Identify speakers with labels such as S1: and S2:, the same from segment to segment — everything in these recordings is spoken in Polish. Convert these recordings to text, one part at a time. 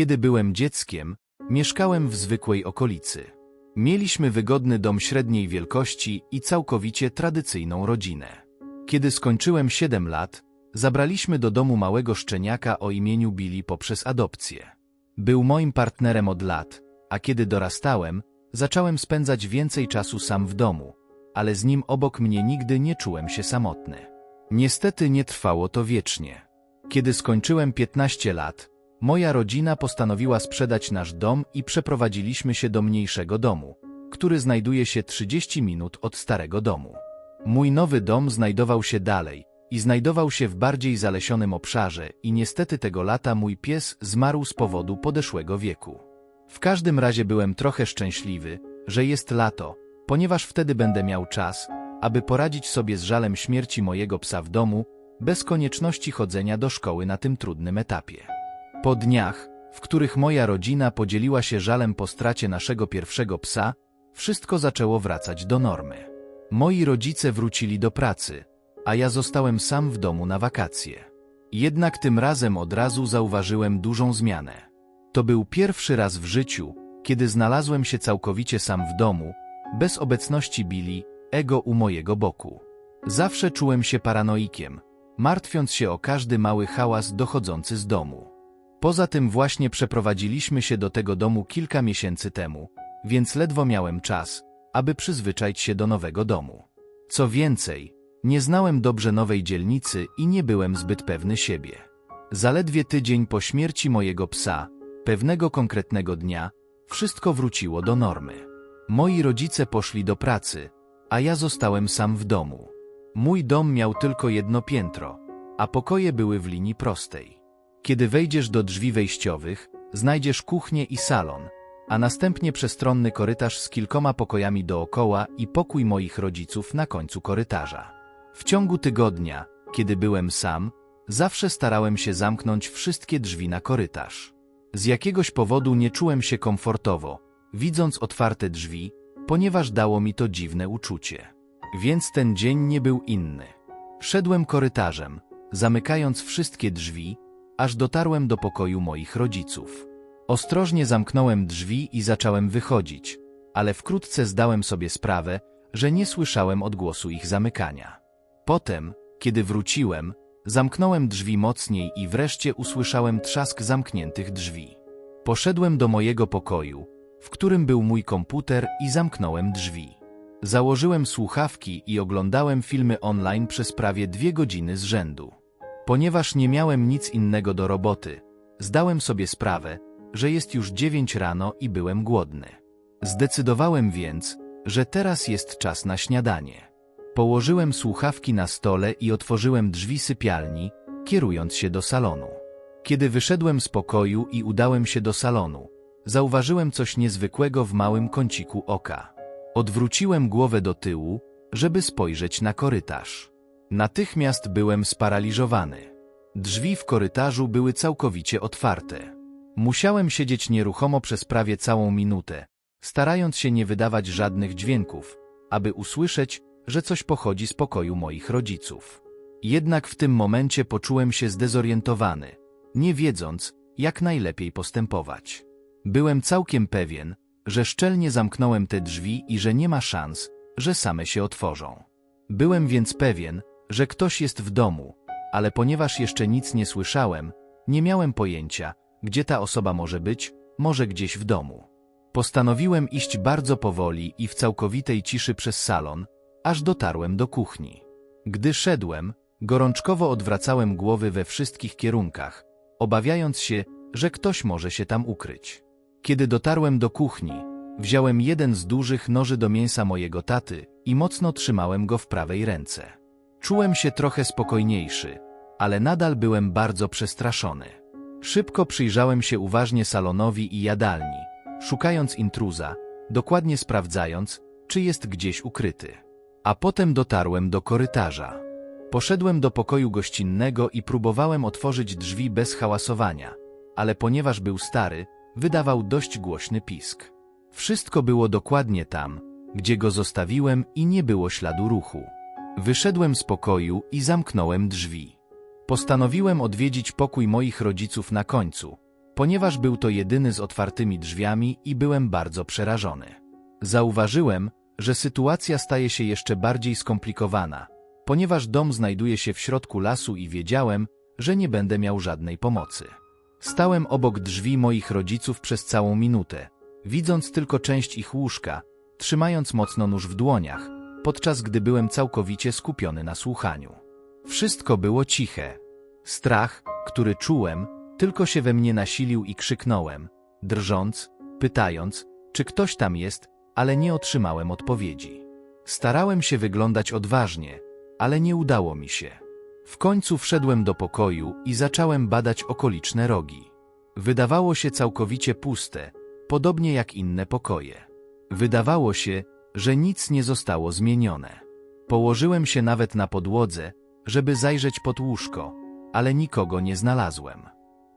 S1: Kiedy byłem dzieckiem, mieszkałem w zwykłej okolicy. Mieliśmy wygodny dom średniej wielkości i całkowicie tradycyjną rodzinę. Kiedy skończyłem 7 lat, zabraliśmy do domu małego szczeniaka o imieniu Billy poprzez adopcję. Był moim partnerem od lat, a kiedy dorastałem, zacząłem spędzać więcej czasu sam w domu, ale z nim obok mnie nigdy nie czułem się samotny. Niestety nie trwało to wiecznie. Kiedy skończyłem 15 lat, moja rodzina postanowiła sprzedać nasz dom i przeprowadziliśmy się do mniejszego domu, który znajduje się 30 minut od starego domu. Mój nowy dom znajdował się dalej i znajdował się w bardziej zalesionym obszarze i niestety tego lata mój pies zmarł z powodu podeszłego wieku. W każdym razie byłem trochę szczęśliwy, że jest lato, ponieważ wtedy będę miał czas, aby poradzić sobie z żalem śmierci mojego psa w domu, bez konieczności chodzenia do szkoły na tym trudnym etapie. Po dniach, w których moja rodzina podzieliła się żalem po stracie naszego pierwszego psa, wszystko zaczęło wracać do normy. Moi rodzice wrócili do pracy, a ja zostałem sam w domu na wakacje. Jednak tym razem od razu zauważyłem dużą zmianę. To był pierwszy raz w życiu, kiedy znalazłem się całkowicie sam w domu, bez obecności Billy, ego u mojego boku. Zawsze czułem się paranoikiem, martwiąc się o każdy mały hałas dochodzący z domu. Poza tym właśnie przeprowadziliśmy się do tego domu kilka miesięcy temu, więc ledwo miałem czas, aby przyzwyczaić się do nowego domu. Co więcej, nie znałem dobrze nowej dzielnicy i nie byłem zbyt pewny siebie. Zaledwie tydzień po śmierci mojego psa, pewnego konkretnego dnia, wszystko wróciło do normy. Moi rodzice poszli do pracy, a ja zostałem sam w domu. Mój dom miał tylko jedno piętro, a pokoje były w linii prostej. Kiedy wejdziesz do drzwi wejściowych, znajdziesz kuchnię i salon, a następnie przestronny korytarz z kilkoma pokojami dookoła i pokój moich rodziców na końcu korytarza. W ciągu tygodnia, kiedy byłem sam, zawsze starałem się zamknąć wszystkie drzwi na korytarz. Z jakiegoś powodu nie czułem się komfortowo, widząc otwarte drzwi, ponieważ dało mi to dziwne uczucie. Więc ten dzień nie był inny. Szedłem korytarzem, zamykając wszystkie drzwi, aż dotarłem do pokoju moich rodziców. Ostrożnie zamknąłem drzwi i zacząłem wychodzić, ale wkrótce zdałem sobie sprawę, że nie słyszałem odgłosu ich zamykania. Potem, kiedy wróciłem, zamknąłem drzwi mocniej i wreszcie usłyszałem trzask zamkniętych drzwi. Poszedłem do mojego pokoju, w którym był mój komputer i zamknąłem drzwi. Założyłem słuchawki i oglądałem filmy online przez prawie dwie godziny z rzędu. Ponieważ nie miałem nic innego do roboty, zdałem sobie sprawę, że jest już dziewięć rano i byłem głodny. Zdecydowałem więc, że teraz jest czas na śniadanie. Położyłem słuchawki na stole i otworzyłem drzwi sypialni, kierując się do salonu. Kiedy wyszedłem z pokoju i udałem się do salonu, zauważyłem coś niezwykłego w małym kąciku oka. Odwróciłem głowę do tyłu, żeby spojrzeć na korytarz. Natychmiast byłem sparaliżowany. Drzwi w korytarzu były całkowicie otwarte. Musiałem siedzieć nieruchomo przez prawie całą minutę, starając się nie wydawać żadnych dźwięków, aby usłyszeć, że coś pochodzi z pokoju moich rodziców. Jednak w tym momencie poczułem się zdezorientowany, nie wiedząc, jak najlepiej postępować. Byłem całkiem pewien, że szczelnie zamknąłem te drzwi i że nie ma szans, że same się otworzą. Byłem więc pewien, że ktoś jest w domu, ale ponieważ jeszcze nic nie słyszałem, nie miałem pojęcia, gdzie ta osoba może być, może gdzieś w domu. Postanowiłem iść bardzo powoli i w całkowitej ciszy przez salon, aż dotarłem do kuchni. Gdy szedłem, gorączkowo odwracałem głowy we wszystkich kierunkach, obawiając się, że ktoś może się tam ukryć. Kiedy dotarłem do kuchni, wziąłem jeden z dużych noży do mięsa mojego taty i mocno trzymałem go w prawej ręce. Czułem się trochę spokojniejszy, ale nadal byłem bardzo przestraszony. Szybko przyjrzałem się uważnie salonowi i jadalni, szukając intruza, dokładnie sprawdzając, czy jest gdzieś ukryty. A potem dotarłem do korytarza. Poszedłem do pokoju gościnnego i próbowałem otworzyć drzwi bez hałasowania, ale ponieważ był stary, wydawał dość głośny pisk. Wszystko było dokładnie tam, gdzie go zostawiłem i nie było śladu ruchu. Wyszedłem z pokoju i zamknąłem drzwi. Postanowiłem odwiedzić pokój moich rodziców na końcu, ponieważ był to jedyny z otwartymi drzwiami i byłem bardzo przerażony. Zauważyłem, że sytuacja staje się jeszcze bardziej skomplikowana, ponieważ dom znajduje się w środku lasu i wiedziałem, że nie będę miał żadnej pomocy. Stałem obok drzwi moich rodziców przez całą minutę, widząc tylko część ich łóżka, trzymając mocno nóż w dłoniach, podczas gdy byłem całkowicie skupiony na słuchaniu. Wszystko było ciche. Strach, który czułem, tylko się we mnie nasilił i krzyknąłem, drżąc, pytając, czy ktoś tam jest, ale nie otrzymałem odpowiedzi. Starałem się wyglądać odważnie, ale nie udało mi się. W końcu wszedłem do pokoju i zacząłem badać okoliczne rogi. Wydawało się całkowicie puste, podobnie jak inne pokoje. Wydawało się, że nic nie zostało zmienione. Położyłem się nawet na podłodze, żeby zajrzeć pod łóżko, ale nikogo nie znalazłem.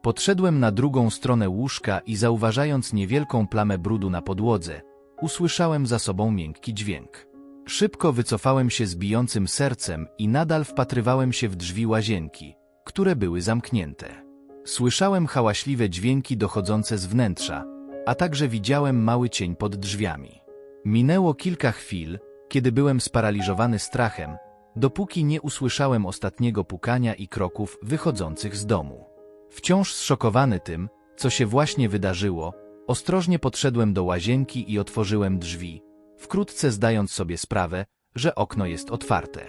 S1: Podszedłem na drugą stronę łóżka i zauważając niewielką plamę brudu na podłodze, usłyszałem za sobą miękki dźwięk. Szybko wycofałem się z bijącym sercem i nadal wpatrywałem się w drzwi łazienki, które były zamknięte. Słyszałem hałaśliwe dźwięki dochodzące z wnętrza, a także widziałem mały cień pod drzwiami. Minęło kilka chwil, kiedy byłem sparaliżowany strachem, dopóki nie usłyszałem ostatniego pukania i kroków wychodzących z domu. Wciąż zszokowany tym, co się właśnie wydarzyło, ostrożnie podszedłem do łazienki i otworzyłem drzwi, wkrótce zdając sobie sprawę, że okno jest otwarte.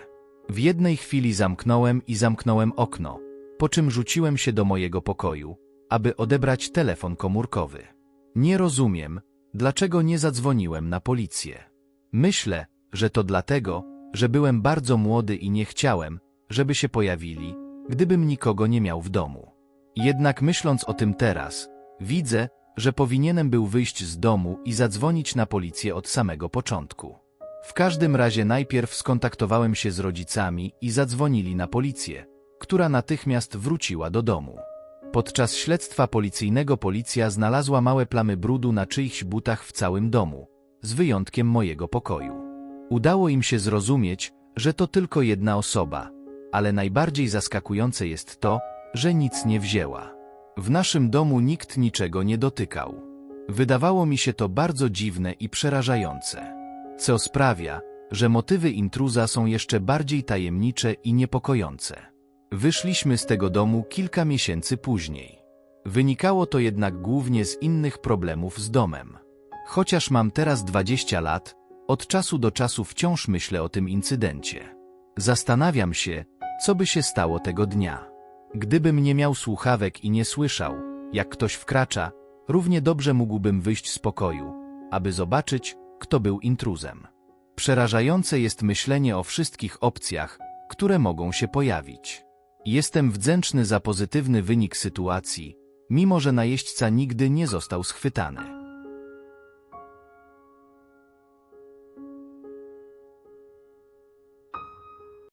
S1: W jednej chwili zamknąłem i zamknąłem okno, po czym rzuciłem się do mojego pokoju, aby odebrać telefon komórkowy. Nie rozumiem, dlaczego nie zadzwoniłem na policję. Myślę, że to dlatego, że byłem bardzo młody i nie chciałem, żeby się pojawili, gdybym nikogo nie miał w domu. Jednak myśląc o tym teraz, widzę, że powinienem był wyjść z domu i zadzwonić na policję od samego początku. W każdym razie najpierw skontaktowałem się z rodzicami i zadzwonili na policję, która natychmiast wróciła do domu. Podczas śledztwa policyjnego policja znalazła małe plamy brudu na czyichś butach w całym domu, z wyjątkiem mojego pokoju. Udało im się zrozumieć, że to tylko jedna osoba, ale najbardziej zaskakujące jest to, że nic nie wzięła. W naszym domu nikt niczego nie dotykał. Wydawało mi się to bardzo dziwne i przerażające. Co sprawia, że motywy intruza są jeszcze bardziej tajemnicze i niepokojące. Wyszliśmy z tego domu kilka miesięcy później. Wynikało to jednak głównie z innych problemów z domem. Chociaż mam teraz 20 lat, od czasu do czasu wciąż myślę o tym incydencie. Zastanawiam się, co by się stało tego dnia. Gdybym nie miał słuchawek i nie słyszał, jak ktoś wkracza, równie dobrze mógłbym wyjść z pokoju, aby zobaczyć, kto był intruzem. Przerażające jest myślenie o wszystkich opcjach, które mogą się pojawić. Jestem wdzięczny za pozytywny wynik sytuacji, mimo że najeźdźca nigdy nie został schwytany.